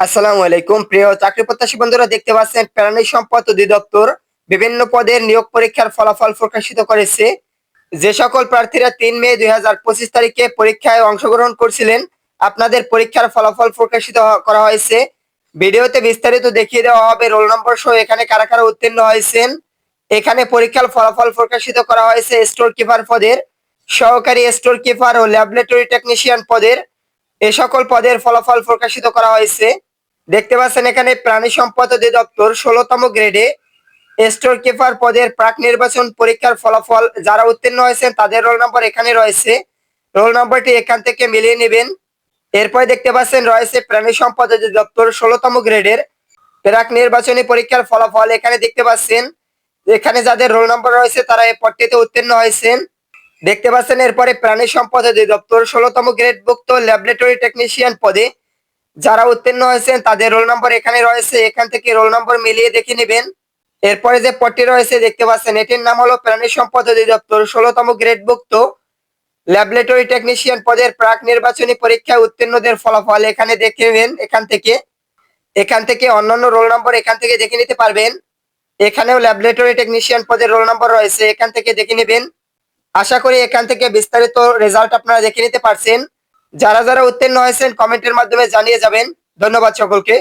আসসালামু আলাইকুম। প্রিয় চাকরি প্রত্যাশী বন্ধুরা, দেখতে পাচ্ছেন প্রাণী সম্পদ অধিদপ্তর বিভিন্ন পদের নিয়োগ পরীক্ষার ফলাফল প্রকাশিত করেছে। যে সকল প্রার্থীরা তিন মে দুই হাজার পঁচিশ তারিখে পরীক্ষায় অংশগ্রহণ করছিলেন, আপনাদের পরীক্ষার ফলাফল প্রকাশিত করা হয়েছে। ভিডিওতে বিস্তারিত দেখিয়ে দেওয়া হবে। রোল নম্বর সহ এখানে কারা কারা উত্তীর্ণ হয়েছেন, এখানে পরীক্ষার ফলাফল প্রকাশিত করা হয়েছে স্টোর কিপার পদের, সহকারী স্টোর কিপার ও ল্যাবরেটরি টেকনিশিয়ান পদের। এ সকল পদের ফলাফল প্রকাশিত করা হয়েছে। দেখতে পাচ্ছেন এখানে প্রাণী সম্পদ অধিদপ্তর ষোলোতম গ্রেডে স্টোর কিপার পদের প্রাক নির্বাচন পরীক্ষার ফলাফল যারা উত্তীর্ণ হয়েছেন তাদের রোল নম্বর এখানে রয়েছে। রোল নম্বরটি এখান থেকে মিলিয়ে নেবেন। এরপরে দেখতে পাচ্ছেন রয়েছে প্রাণী সম্পদ অধিদপ্তর ষোলোতম গ্রেডের প্রাক নির্বাচনী পরীক্ষার ফলাফল। এখানে দেখতে পাচ্ছেন, এখানে যাদের রোল নম্বর রয়েছে তারা এই পদটিতে উত্তীর্ণ হয়েছেন। দেখতে পাচ্ছেন এরপরে প্রাণী সম্পদ অধিদপ্তর ষোলোতম গ্রেডভুক্ত ল্যাবরেটরি টেকনিশিয়ান পদে যারা উত্তীর্ণ হয়েছেন, তাদের রোল নম্বর এখানে রয়েছে। এখান থেকে রোল নম্বর মিলিয়ে দেখে নেবেন। এরপরে যে পদটি রয়েছে, দেখতে পাচ্ছেন, এটির নাম হলো প্রাণী সম্পদ অধিদপ্তর, ষোলোতম গ্রেডভুক্ত ল্যাবরেটরি টেকনিশিয়ান পদের প্রাক নির্বাচনী পরীক্ষায় উত্তীর্ণদের ফলাফল এখানে দেখে নেবেন, এখান থেকে। এখান থেকে অন্যান্য রোল নম্বর এখান থেকে দেখে নিতে পারবেন। এখানেও ল্যাবরেটরি টেকনিশিয়ান পদের রোল নম্বর রয়েছে, এখান থেকে দেখে নেবেন। আশা করি এখান থেকে বিস্তারিত রেজাল্ট আপনারা দেখে নিতে পারছেন। যারা যারা উত্তীর্ণ হয়েছেন কমেন্টের মাধ্যমে জানিয়ে যাবেন। ধন্যবাদ সকলকে।